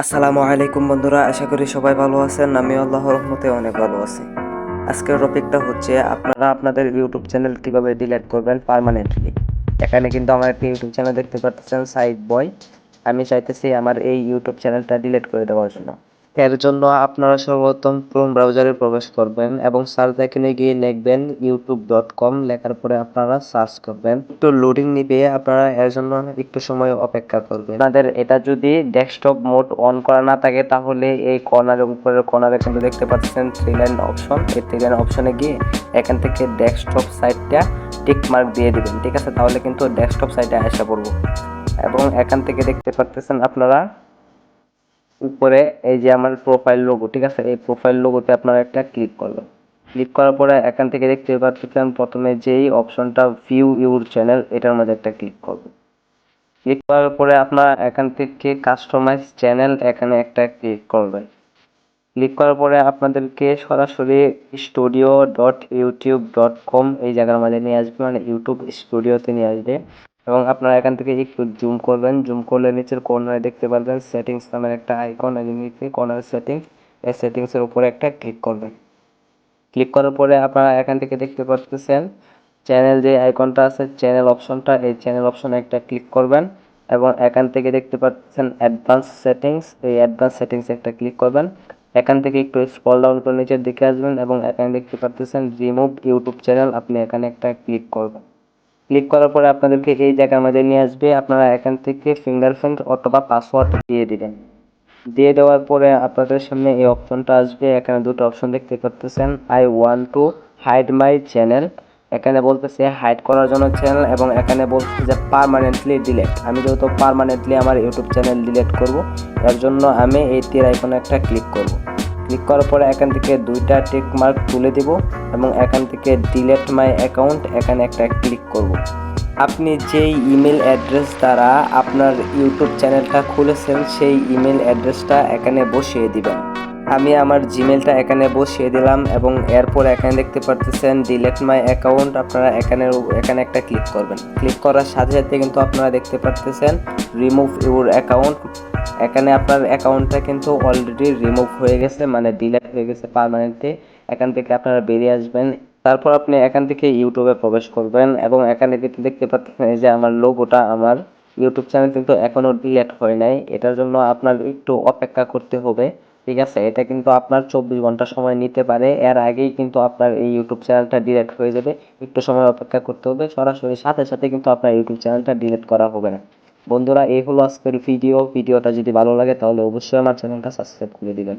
আসসালামু আলাইকুম বন্ধুরা, আশা করি সবাই ভালো আছেন। আমি আল্লাহর রহমতে অনেক ভালো আছি। আজকের টপিকটা হচ্ছে, আপনারা আপনাদের ইউটিউব চ্যানেল কীভাবে ডিলেট করবেন পারমানেন্টলি? এখানে কিন্তু আমার একটি ইউটিউব চ্যানেল দেখতে পাচ্ছেন সাইড বয়। আমি চাইতেছি আমার এই ইউটিউব চ্যানেলটা ডিলেট করে দেওয়ার জন্য। এর জন্য আপনারা সর্বপ্রথম ক্রোম ব্রাউজারে প্রবেশ করবেন এবং সার্চ এখানে গিয়ে লিখবেন ইউটিউব ডট কম লেখার পরে আপনারা সার্চ করবেন। একটু লোডিং নিবে, আপনারা এর জন্য একটু সময় অপেক্ষা করবেন। আপনাদের এটা যদি ডেস্কটপ মোড অন করা না থাকে, তাহলে এই কর্নারের উপরের কর্নারে কিন্তু দেখতে পাচ্ছেন থ্রি লাইন অপশন এই থ্রি লাইন অপশনে গিয়ে এখান থেকে ডেস্কটপ সাইটটা টিক মার্ক দিয়ে দিবেন। ঠিক আছে? তাহলে কিন্তু ডেস্কটপ সাইটে আসা পড়ব। এবং এখান থেকে দেখতে পাচ্ছেন আপনারা উপরে এই যে আমার প্রোফাইল লোগো ঠিক আছে? এই প্রোফাইল লোগোতে আপনারা একটা ক্লিক করবেন। ক্লিক করার পরে এখান থেকে দেখতে পাচ্ছেন প্রথমে যেই অপশনটা ভিউ ইউর চ্যানেল এটার মধ্যে একটা ক্লিক করবেন। ক্লিক করার পরে আপনারা এখান থেকে কাস্টমাইজ চ্যানেল এখানে একটা ক্লিক করবেন। ক্লিক করার পরে আপনাদেরকে সরাসরি studio dot YouTube dot com এই জায়গার মধ্যে নিয়ে আসবে মানে ইউটিউব স্টুডিওতে নিয়ে আসবে। এবং আপনারা এখান থেকে একটু জুম করবেন জুম করলে নিচের কর্নারে দেখতে পারবেন সেটিংস নামের একটা আইকন নিচে কর্নার সেটিংস এই সেটিংসের উপরে একটা ক্লিক করবেন। ক্লিক করার পরে আপনারা এখান থেকে দেখতে পাচ্ছেন চ্যানেল যে আইকনটা আছে চ্যানেল অপশনটা এই চ্যানেল অপশনে একটা ক্লিক করবেন এবং এখান থেকে দেখতে পাচ্ছেন অ্যাডভান্স সেটিংস এই অ্যাডভান্স সেটিংস একটা ক্লিক করবেন। এখান থেকে একটু স্ক্রল ডাউন করে নিচের দিকে আসবেন এবং এখানে দেখতে পাচ্ছেন রিমুভ ইউটিউব চ্যানেল আপনি এখানে একটা ক্লিক করবেন। ক্লিক করার পরে আপনাদেরকে এই জায়গার মধ্যে নিয়ে আসবে। আপনারা এখান থেকে ফিঙ্গারপ্রিন্ট অথবা পাসওয়ার্ড দিয়ে দিবেন। দিয়ে দেওয়ার পরে আপনাদের সামনে এই অপশনটা আসবে। এখানে দুটো অপশন দেখতে পাচ্ছেন I want to hide my channel এখানে বলতেছে হাইড করার জন্য চ্যানেল এবং এখানে বলতেছে যে পারমানেন্টলি ডিলেট আমি যেহেতু পারমানেন্টলি আমার ইউটিউব চ্যানেল ডিলেট করব, এর জন্য আমি এই তীর আইকনে একটা ক্লিক করব। ক্লিক করার পরে এখান থেকে দুইটা টেক মার্ক তুলে দেব এবং এখান থেকে ডিলেট মাই অ্যাকাউন্ট এখানে একটা ক্লিক করব। আপনি যেই ইমেল অ্যাড্রেস দ্বারা আপনার ইউটিউব চ্যানেলটা খুলেছেন, সেই ইমেল অ্যাড্রেসটা এখানে বসিয়ে দিবেন। আমি আমার জিমেলটা এখানে বসিয়ে দিলাম এবং এরপর এখানে দেখতে পারতেছেন ডিলেট মাই অ্যাকাউন্ট আপনারা এখানে এখানে একটা ক্লিক করবেন। ক্লিক করার সাথে সাথে কিন্তু আপনারা দেখতে পারতেছেন রিমুভ ইউর অ্যাকাউন্ট এখানে আপনার অ্যাকাউন্টটা কিন্তু অলরেডি রিমুভ হয়ে গেছে মানে ডিলেট হয়ে গেছে পারমানেন্টলি এখান থেকে আপনারা বেরিয়ে আসবেন। তারপর আপনি এখান থেকে ইউটিউবে প্রবেশ করবেন এবং এখানে কিন্তু দেখতে পাচ্ছেন যে আমার লোগোটা আমার ইউটিউব চ্যানেল কিন্তু এখনও ডিলেট হয় নাই। এটার জন্য আপনার একটু অপেক্ষা করতে হবে। ঠিক আছে? এটা কিন্তু আপনার চব্বিশ ঘণ্টা সময় নিতে পারে। এর আগেই কিন্তু আপনার এই ইউটিউব চ্যানেলটা ডিলেট হয়ে যাবে। একটু সময় অপেক্ষা করতে হবে। সরাসরি সাথে সাথে কিন্তু আপনার ইউটিউব চ্যানেলটা ডিলেট করা হবে না। বন্ধুরা, এই হলো আজকের ভিডিও ভিডিওটা যদি ভালো লাগে তাহলে অবশ্যই আমার চ্যানেলটা সাবস্ক্রাইব করে দিবেন।